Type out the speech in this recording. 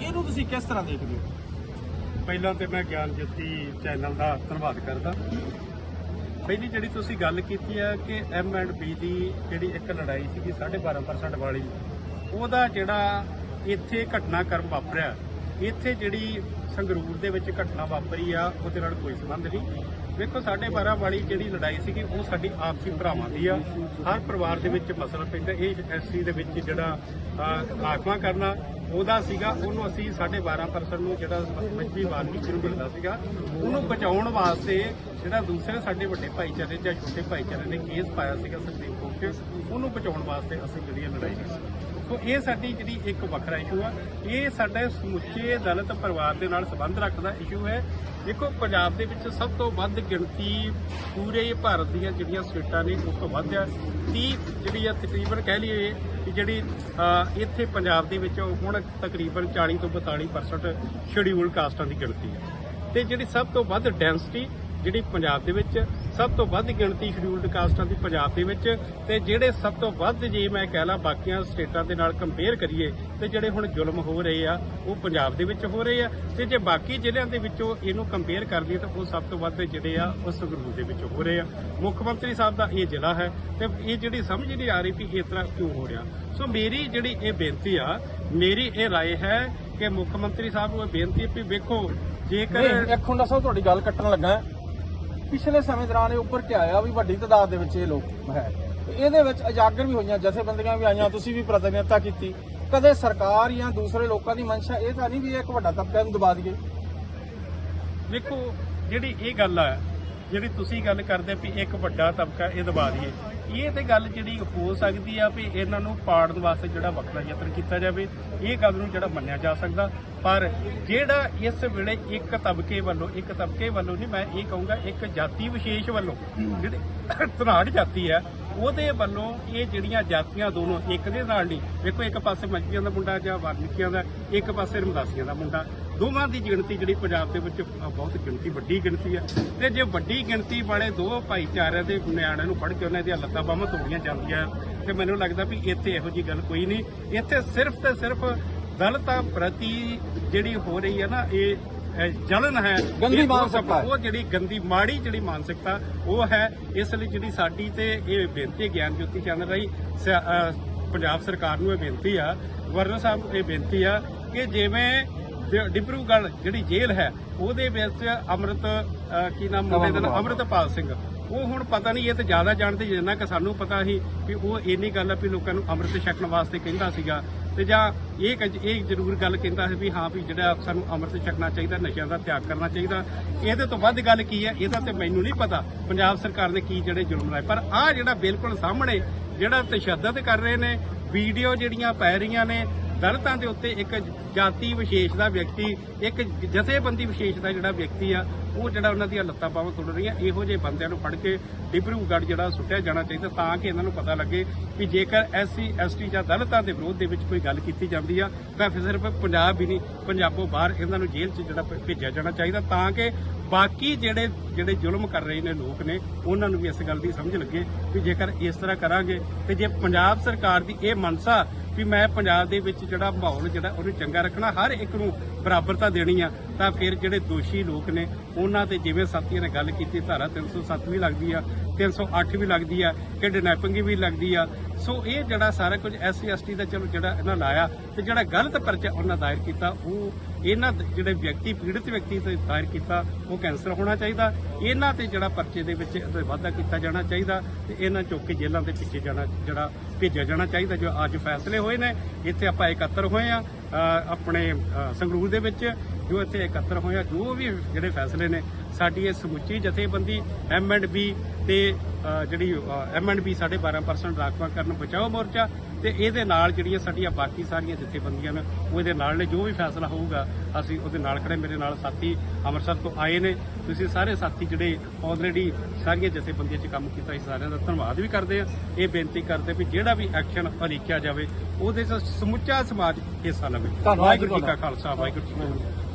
ਇਹਨੂੰ ਤੁਸੀਂ ਕਿਸ ਤਰ੍ਹਾਂ ਦੇਖਦੇ ਹੋ? ਪਹਿਲਾਂ ਤੇ ਮੈਂ ਗਿਆਨ ਜੋਤੀ ਚੈਨਲ ਦਾ ਧੰਨਵਾਦ ਕਰਦਾ। ਪਹਿਲੀ ਜਿਹੜੀ ਤੁਸੀਂ ਗੱਲ ਕੀਤੀ ਹੈ ਕਿ ਐਮ ਐਂਡ ਬੀ ਦੀ ਜਿਹੜੀ ਇੱਕ ਲੜਾਈ ਸੀਗੀ 12.5% ਵਾਲੀ, ਉਹਦਾ ਜਿਹੜਾ ਇੱਥੇ ਘਟਨਾਕ੍ਰਮ ਵਾਪਰਿਆ ਇੱਥੇ ਜਿਹੜੀ ਸੰਗਰੂਰ ਦੇ ਵਿੱਚ ਘਟਨਾ ਵਾਪਰੀ ਆ ਉਹਦੇ ਨਾਲ ਕੋਈ ਸੰਬੰਧ ਨਹੀਂ। ਵੇਖੋ 12.5 ਵਾਲੀ ਜਿਹੜੀ ਲੜਾਈ ਸੀਗੀ ਉਹ ਸਾਡੀ ਆਪਸੀ ਭਰਾਵਾਂ ਦੀ ਆ। ਹਰ ਪਰਿਵਾਰ ਦੇ ਵਿੱਚ ਮਸਲਾ ਪੈਂਦਾ ਇਹ ਐਸਸੀ ਦੇ ਵਿੱਚ ਜਿਹੜਾ ਅਹ, ਕਰਨਾ ਉਹਦਾ ਸੀਗਾ। ਉਹਨੂੰ ਅਸੀਂ 12.5% ਨੂੰ ਜਿਹੜਾ ਮੱਝੀ ਵਾਲਮੀਕੀ ਸ਼ੁਰੂ ਮਿਲਦਾ ਸੀਗਾ ਉਹਨੂੰ ਬਚਾਉਣ ਵਾਸਤੇ ਜਿਹੜਾ ਦੂਸਰੇ ਸਾਡੇ ਵੱਡੇ ਭਾਈਚਾਰੇ ਜਾਂ ਛੋਟੇ ਭਾਈਚਾਰੇ ਨੇ ਕੇਸ ਪਾਇਆ ਸੀਗਾ ਸੁਪਰੀਮ ਕੋਰਟ 'ਚ ਉਹਨੂੰ ਬਚਾਉਣ ਵਾਸਤੇ ਅਸੀਂ ਜਿਹੜੀ ਇਹ ਲੜਾਈ ਲੜੀ ਸੋ ਇਹ ਸਾਡੀ ਜਿਹੜੀ ਇੱਕ ਵੱਖਰਾ ਇਸ਼ੂ ਆ। ਇਹ ਸਾਡੇ ਸਮੁੱਚੇ ਦਲਿਤ ਪਰਿਵਾਰ ਦੇ ਨਾਲ ਸੰਬੰਧ ਰੱਖਦਾ ਇਸ਼ੂ ਹੈ। ਦੇਖੋ, ਪੰਜਾਬ ਦੇ ਵਿੱਚ ਸਭ ਤੋਂ ਵੱਧ ਗਿਣਤੀ ਪੂਰੇ ਭਾਰਤ ਦੀਆਂ ਜਿਹੜੀਆਂ ਸਟੇਟਾਂ ਨੇ, ਉਸ ਤੋਂ ਵੱਧ ਆ। 30 ਜਿਹੜੀ ਆ, ਤਕਰੀਬਨ ਕਹਿ ਲਈਏ ਕਿ ਜਿਹੜੀ ਇੱਥੇ ਪੰਜਾਬ ਦੇ ਵਿੱਚ ਹੁਣ ਤਕਰੀਬਨ 40 ਤੋਂ 42% ਸ਼ਡਿਊਲ ਕਾਸਟਾਂ ਦੀ ਗਿਣਤੀ ਹੈ ਤੇ ਜਿਹੜੀ ਸਭ ਤੋਂ ਵੱਧ ਡੈਂਸਿਟੀ ਜਿਹੜੀ ਪੰਜਾਬ ਦੇ ਵਿੱਚ ਸਭ ਤੋਂ ਵੱਧ ਗਿਣਤੀ ਸ਼ਡਿਊਲਡ ਕਾਸਟਾਂ ਦੀ ਪੰਜਾਬ ਦੇ ਵਿੱਚ ਤੇ ਜਿਹੜੇ ਸਭ ਤੋਂ ਵੱਧ ਜੇ ਮੈਂ ਕਹਿ ਲਾਂ ਬਾਕੀਆਂ ਸਟੇਟਾਂ ਦੇ ਨਾਲ ਕੰਪੇਅਰ ਕਰੀਏ ਤੇ ਜਿਹੜੇ ਹੁਣ ਜ਼ੁਲਮ ਹੋ ਰਹੇ ਆ ਉਹ ਪੰਜਾਬ ਦੇ ਵਿੱਚ ਹੋ ਰਹੇ ਆ ਤੇ ਜੇ ਬਾਕੀ ਜ਼ਿਲ੍ਹਿਆਂ ਦੇ ਵਿੱਚੋਂ ਇਹਨੂੰ ਕੰਪੇਅਰ ਕਰ ਲਈਏ ਤਾਂ ਉਹ ਸਭ ਤੋਂ ਵੱਧ ਜਿਹੜੇ ਆ ਉਹ ਸੰਗਰੂਰ ਦੇ ਵਿੱਚ ਹੋ ਰਹੇ ਆ ਮੁੱਖ ਮੰਤਰੀ ਸਾਹਿਬ ਦਾ ਇਹ ਜ਼ਿਲ੍ਹਾ ਹੈ ਤੇ ਇਹ ਜਿਹੜੀ ਸਮਝ ਨਹੀਂ ਆ ਰਹੀ ਵੀ ਇਸ ਤਰ੍ਹਾਂ ਕਿਉਂ ਹੋ ਰਿਹਾ ਸੋ ਮੇਰੀ ਜਿਹੜੀ ਇਹ ਬੇਨਤੀ ਆ ਮੇਰੀ ਇਹ رائے ਹੈ ਕਿ ਮੁੱਖ ਮੰਤਰੀ ਸਾਹਿਬ ਨੂੰ ਇਹ ਬੇਨਤੀ ਹੈ ਵੀ ਵੇਖੋ ਜੇਕਰ ਨਹੀਂ ਇੱਕ ਹੁੰਦਾ ਸਭ ਤੁਹਾਡੀ ਗੱਲ ਕੱਟਣ ਲੱਗਾ ਹਾਂ। ਪਿਛਲੇ ਸਮੇਂ ਦੌਰਾਨ ਇਹ ਉੱਪਰ ਕਿ ਆਇਆ ਵੀ ਵੱਡੀ ਤਾਦਾਦ ਦੇ ਵਿੱਚ ਇਹ ਲੋਕ ਹੈ। ਇਹਦੇ ਵਿੱਚ ਉਜਾਗਰ ਵੀ ਹੋਈਆਂ, ਜਥੇਬੰਦੀਆਂ ਵੀ ਆਈਆਂ, ਤੁਸੀਂ ਵੀ ਪ੍ਰਤੀਨਿਧਤਾ ਕੀਤੀ। ਕਦੇ ਸਰਕਾਰ ਜਾਂ ਦੂਸਰੇ ਲੋਕਾਂ ਦੀ ਮਨਸ਼ਾ ਇਹ ਤਾਂ ਨਹੀਂ ਵੀ ਇਹ ਇੱਕ ਵੱਡਾ ਤਬਕਾ ਨੂੰ ਦਬਾ ਦਈਏ। ਵੇਖੋ ਜਿਹੜੀ ਇਹ ਗੱਲ ਹੈ ਜਿਹੜੀ ਤੁਸੀਂ ਗੱਲ ਕਰਦੇ ਵੀ ਇੱਕ ਵੱਡਾ ਤਬਕਾ ਇਹ ਦਬਾ ਦਈਏ, ਇਹ ਤੇ ਗੱਲ ਜਿਹੜੀ ਹੋ ਸਕਦੀ ਆ ਵੀ ਇਹਨਾਂ ਨੂੰ ਪਾੜਨ ਵਾਸਤੇ ਜਿਹੜਾ ਵੱਖਰਾ ਯਤਨ ਕੀਤਾ ਜਾਵੇ, ਇਹ ਗੱਲ ਨੂੰ ਜਿਹੜਾ ਮੰਨਿਆ ਜਾ ਸਕਦਾ। ਪਰ ਜਿਹੜਾ ਇਸ ਵੇਲੇ ਇੱਕ ਤਬਕੇ ਵੱਲੋਂ, ਇੱਕ ਤਬਕੇ ਵੱਲੋਂ ਨਹੀਂ, ਮੈਂ ਇਹ ਕਹੂੰਗਾ ਇੱਕ ਜਾਤੀ ਵਿਸ਼ੇਸ਼ ਵੱਲੋਂ ਜਿਹੜੇ ਧਨਾੜ ਜਾਤੀ ਹੈ ਉਹਦੇ ਵੱਲੋਂ ਇਹ ਜਿਹੜੀਆਂ ਜਾਤੀਆਂ ਦੋਨੋਂ ਇੱਕ ਦੇ ਨਾਲ ਨਹੀਂ ਵੇਖੋ ਇੱਕ ਪਾਸੇ ਮੱਝੀਆਂ ਦਾ ਮੁੰਡਾ ਜਾਂ ਵਾਲਮੀਕੀਆਂ ਦਾ, ਇੱਕ ਪਾਸੇ ਰਮਦਾਸੀਆਂ ਦਾ ਮੁੰਡਾ। ਦੋਵਾਂ ਦੀ ਗਿਣਤੀ ਜਿਹੜੀ ਪੰਜਾਬ ਦੇ ਵਿੱਚ ਬਹੁਤ ਗਿਣਤੀ ਵੱਡੀ ਗਿਣਤੀ ਹੈ। ਤੇ ਜੇ ਵੱਡੀ ਗਿਣਤੀ ਵਾਲੇ ਦੋ ਭਾਈਚਾਰਿਆਂ ਦੇ ਨਿਆਣਿਆਂ ਨੂੰ ਫੜ ਕੇ ਉਹਨਾਂ ਦੀਆਂ ਲੱਤਾਂ ਬਾਹਾਂ ਤੋੜੀਆਂ ਜਾਂਦੀਆਂ ਤੇ ਮੈਨੂੰ ਲੱਗਦਾ ਵੀ ਇੱਥੇ ਇਹੋ ਜੀ ਗੱਲ ਕੋਈ ਨਹੀਂ। ਇੱਥੇ ਸਿਰਫ ਤੇ ਸਿਰਫ ਦਲਿਤਾਂ ਪ੍ਰਤੀ ਜਿਹੜੀ ਹੋ ਰਹੀ ਹੈ ਨਾ ਇਹ ਜਲਨ ਹੈ। ਗੰਦੀ ਮਾਨਸਿਕਤਾ। ਉਹ ਜਿਹੜੀ ਗੰਦੀ ਮਾੜੀ ਜਿਹੜੀ ਮਾਨਸਿਕਤਾ ਉਹ ਹੈ। ਇਸ ਲਈ ਜਿਹੜੀ ਸਾਡੀ ਤੇ ਇਹ ਬੇਨਤੀ ਗਿਆਨ ਜੋਤੀ ਚੈਨਲ ਰਾਹੀਂ ਪੰਜਾਬ ਸਰਕਾਰ ਨੂੰ ਇਹ ਬੇਨਤੀ ਆ ਗਵਰਨਰ ਸਾਹਿਬ ਨੂੰ ਇਹ ਬੇਨਤੀ ਆ ਕਿ ਜਿਵੇਂ ਡਿਬਰੂਗੜ੍ਹ ਜਿਹੜੀ ਜੇਲ੍ਹ ਹੈ ਉਹਦੇ ਵਿੱਚ ਅੰਮ੍ਰਿਤ ਕੀ ਨਾਮ ਮੁੰਡੇ ਦਾ ਨਾਮ? ਅੰਮ੍ਰਿਤਪਾਲ ਸਿੰਘ। ਉਹ ਹੁਣ ਪਤਾ ਨਹੀਂ ਇਹ ਤੇ ਜ਼ਿਆਦਾ ਜਾਣਦੇ ਜਿੰਨਾ ਕਿ ਸਾਨੂੰ ਪਤਾ ਸੀ ਕਿ ਉਹ ਇੰਨੀ ਗੱਲ ਆ ਵੀ ਲੋਕਾਂ ਨੂੰ ਅੰਮ੍ਰਿਤ ਛਕਣ ਵਾਸਤੇ ਕਹਿੰਦਾ ਸੀਗਾ। ਤੇ ਜਾਂ ਇਹ ਇਹ ਜ਼ਰੂਰ ਗੱਲ ਕਹਿੰਦਾ ਸੀ ਵੀ ਹਾਂ ਵੀ ਜਿਹੜਾ ਸਾਨੂੰ ਅੰਮ੍ਰਿਤ ਛਕਣਾ ਚਾਹੀਦਾ ਨਸ਼ਿਆਂ ਦਾ ਤਿਆਗ ਕਰਨਾ ਚਾਹੀਦਾ। ਇਹਦੇ ਤੋਂ ਵੱਧ ਗੱਲ ਕੀ ਹੈ ਇਹਦਾ ਤੇ ਮੈਨੂੰ ਨਹੀਂ ਪਤਾ ਪੰਜਾਬ ਸਰਕਾਰ ਨੇ ਕੀ ਜਿਹੜੇ ਜ਼ੁਲਮ ਲਾਏ। ਪਰ ਆਹ ਜਿਹੜਾ ਬਿਲਕੁਲ ਸਾਹਮਣੇ ਜਿਹੜਾ ਤਸ਼ੱਦਦ ਕਰ ਰਹੇ ਨੇ ਵੀਡੀਓ ਜਿਹੜੀਆਂ ਪੈ ਰਹੀਆਂ ਨੇ ਦਲਿਤਾਂ ਦੇ ਉੱਤੇ ਇੱਕ ਜਾਤੀ ਵਿਸ਼ੇਸ਼ ਦਾ ਵਿਅਕਤੀ, ਇੱਕ ਜਥੇਬੰਦੀ ਵਿਸ਼ੇਸ਼ ਦਾ ਜਿਹੜਾ ਵਿਅਕਤੀ ਆ, ਉਹ ਜਿਹੜਾ ਉਹਨਾਂ ਦੀਆਂ ਲੱਤਾਂ ਬਾਹਾਂ ਤੋੜ ਰਹੀਆਂ, ਇਹੋ ਜਿਹੇ ਬੰਦਿਆਂ ਨੂੰ ਫੜ ਕੇ ਡਿਬਰੂਗੜ੍ਹ ਜਿਹੜਾ ਸੁੱਟਿਆ ਜਾਣਾ ਚਾਹੀਦਾ ਤਾਂ ਕਿ ਇਹਨਾਂ ਨੂੰ ਪਤਾ ਲੱਗੇ ਕਿ ਜੇਕਰ ਐਸਸੀ, ਐਸਟੀ ਜਾਂ ਦਲਿਤਾਂ ਦੇ ਵਿਰੋਧ ਦੇ ਵਿੱਚ ਕੋਈ ਗੱਲ ਕੀਤੀ ਜਾਂਦੀ ਆ, ਤਾਂ ਫਿਰ ਸਿਰਫ ਪੰਜਾਬ ਹੀ ਨਹੀਂ, ਪੰਜਾਬੋਂ ਬਾਹਰ ਇਹਨਾਂ ਨੂੰ ਜੇਲ੍ਹ 'ਚ ਜਿਹੜਾ ਭੇਜਿਆ ਜਾਣਾ ਚਾਹੀਦਾ ਤਾਂ ਕਿ ਬਾਕੀ ਜਿਹੜੇ ਜਿਹੜੇ ਜ਼ੁਲਮ ਕਰ ਰਹੇ ਨੇ ਲੋਕ ਨੇ, ਉਹਨਾਂ ਨੂੰ ਵੀ ਇਸ ਗੱਲ ਦੀ ਸਮਝ ਲੱਗੇ ਕਿ ਜੇਕਰ ਇਸ ਤਰ੍ਹਾਂ ਕਰਾਂਗੇ ਤੇ ਜੇ ਪੰਜਾਬ ਸਰਕਾਰ ਦੀ ਇਹ ਮਨਸਾ ਵੀ ਮੈਂ ਪੰਜਾਬ ਦੇ ਵਿੱਚ ਜਿਹੜਾ ਮਾਹੌਲ ਜਿਹੜਾ ਉਹਨੂੰ ਚੰਗਾ ਰੱਖਣਾ, ਹਰ ਇੱਕ ਨੂੰ ਬਰਾਬਰਤਾ ਦੇਣੀ ਆ, ਤਾਂ ਫਿਰ ਜਿਹੜੇ ਦੋਸ਼ੀ ਲੋਕ ਨੇ, ਉਹਨਾਂ ਤੇ ਜਿਵੇਂ ਸਾਥੀਆਂ ਨੇ ਗੱਲ ਕੀਤੀ, ਧਾਰਾ 307 ਵੀ ਲੱਗਦੀ ਆ 308 ਵੀ ਲੱਗਦੀ ਆ, ਕਿਡਨੈਪਿੰਗ ਵੀ ਲੱਗਦੀ ਆ ਸੋ ਇਹ ਜਿਹੜਾ ਸਾਰਾ ਕੁਝ ਐਸਸੀ ਐਸਟੀ ਦਾ ਚਲੋ ਜਿਹੜਾ ਇਹਨਾਂ ਲਾਇਆ ਤੇ ਜਿਹੜਾ ਗਲਤ ਪਰਚਾ ਉਹਨਾਂ ਦਾਇਰ ਕੀਤਾ, ਉਹ ਇਹਨਾਂ ਜਿਹੜੇ ਵਿਅਕਤੀ, ਪੀੜਤ ਵਿਅਕਤੀ ਤੇ ਦਾਇਰ ਕੀਤਾ, ਉਹ ਕੈਂਸਰ ਹੋਣਾ ਚਾਹੀਦਾ। ਇਹਨਾਂ ਤੇ ਜਿਹੜਾ ਪਰਚੇ ਦੇ ਵਿੱਚ ਵਾਧਾ ਕੀਤਾ ਜਾਣਾ ਚਾਹੀਦਾ ਤੇ ਇਹਨਾਂ ਚੁੱਕ ਕੇ ਜੇਲ੍ਹਾਂ ਦੇ ਪਿੱਛੇ ਜਾਣਾ, ਜਿਹੜਾ ਭੇਜਿਆ ਜਾਣਾ ਚਾਹੀਦਾ, ਜੋ ਅੱਜ ਫੈਸਲੇ ਹੋਏ ਨੇ। ਇੱਥੇ ਆਪਾਂ ਇਕੱਤਰ ਹੋਏ ਆ ਆਪਣੇ ਸੰਗਰੂਰ ਦੇ ਵਿੱਚ। ਜੋ ਇੱਥੇ ਇਕੱਤਰ ਹੋਏ ਆ ਜੋ ਵੀ ਜਿਹੜੇ ਫੈਸਲੇ ਨੇ ਸਾਡੀ ਇਹ ਸਮੁੱਚੀ ਜਥੇਬੰਦੀ ਐਮ ਐਂਡ ਬੀ ਤੇ ਜਿਹੜੀ ਐਮ ਐਂਡ ਬੀ ਸਾਡੇ 12% ਰਾਖਵਾ ਕਰਨ ਬਚਾਓ ਮੋਰਚਾ ਤੇ ਇਹਦੇ ਨਾਲ ਜਿਹੜੀਆਂ ਸਾਡੀਆਂ ਬਾਕੀ ਸਾਰੀਆਂ ਜਥੇਬੰਦੀਆਂ ਨੇ ਉਹਦੇ ਨਾਲ ਨੇ ਜੋ ਵੀ ਫੈਸਲਾ ਹੋਊਗਾ ਅਸੀਂ ਉਹਦੇ ਨਾਲ ਖੜੇ ਮੇਰੇ ਨਾਲ ਸਾਥੀ ਅੰਮ੍ਰਿਤਸਰ ਤੋਂ ਆਏ ਨੇ। ਤੁਸੀਂ ਸਾਰੇ ਸਾਥੀ ਜਿਹੜੇ ਆਲਰੇਡੀ ਸਾਰੀਆਂ ਜਥੇਬੰਦੀਆਂ 'ਚ ਕੰਮ ਕੀਤਾ ਇਸ ਸਾਰਿਆਂ ਦਾ ਧੰਨਵਾਦ ਵੀ ਕਰਦੇ ਆ ਇਹ ਬੇਨਤੀ ਕਰਦੇ ਵੀ ਜਿਹੜਾ ਵੀ ਐਕਸ਼ਨ ਅਲੀਕਿਆ ਜਾਵੇ ਉਹਦੇ 'ਚ ਸਮੁੱਚਾ ਸਮਾਜ ਹਿੱਸਾ ਲਵੇ। ਧੰਨਵਾਦ ਜੀ ਵਾਹਿਗੁਰੂ ਜੀ ਕਾ। ਖਾਲਸਾ ਵਾਹਿਗੁਰੂ ਜੀ ਕੀ ਫਤਿਹ।